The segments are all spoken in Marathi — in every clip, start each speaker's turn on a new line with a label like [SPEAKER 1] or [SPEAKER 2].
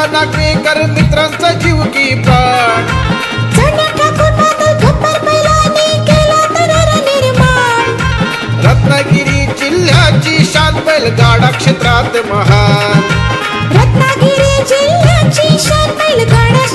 [SPEAKER 1] माझ्या नागरेकर मित्रांचा जीव की प्राण. रत्नागिरी जिल्ह्याची शान बैलगाडा क्षेत्रात महान.
[SPEAKER 2] रत्नागिरी जिल्ह्याची शान बैलगाडा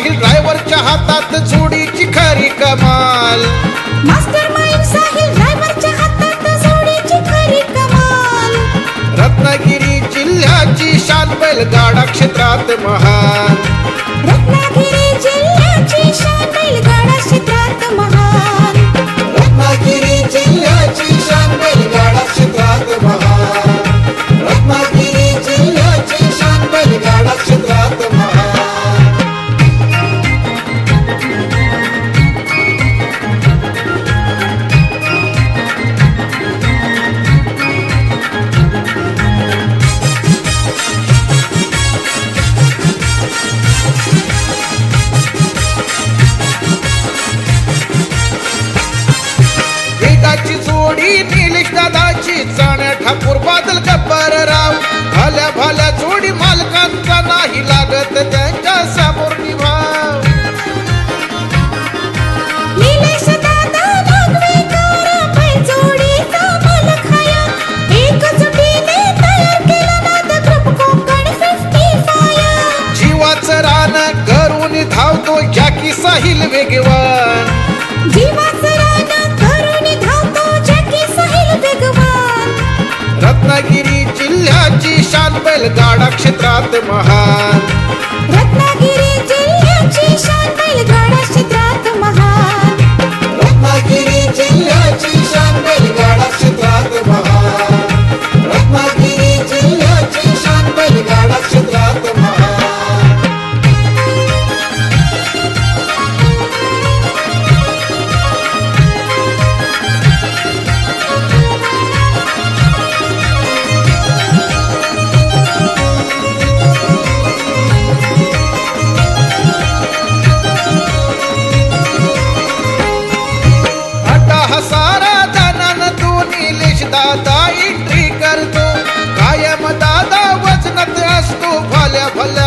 [SPEAKER 1] नाही ड्रायव्हरच्या हातात जोडीची खरी कमाल.
[SPEAKER 2] मास्टर माइंड साहिल ड्रायव्हरच्या हातात जोडीची खरी कमाल.
[SPEAKER 1] रत्नागिरी जिल्ह्याची शान बैलगाडा क्षेत्रात महान वेगवान रत्नागिरी जिल्ह्याची शान बैलगाडा क्षेत्रात
[SPEAKER 2] महा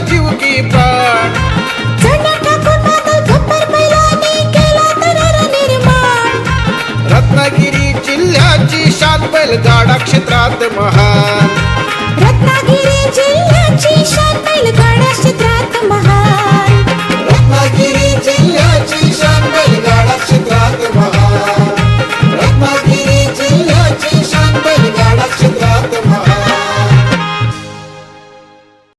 [SPEAKER 2] जीव की प्राण।
[SPEAKER 1] रत्नागिरी जिल्ह्याची शान बैलगाडा क्षेत्रात महान। रत्नागिरी जिल्ह्याची शान बैलगाडा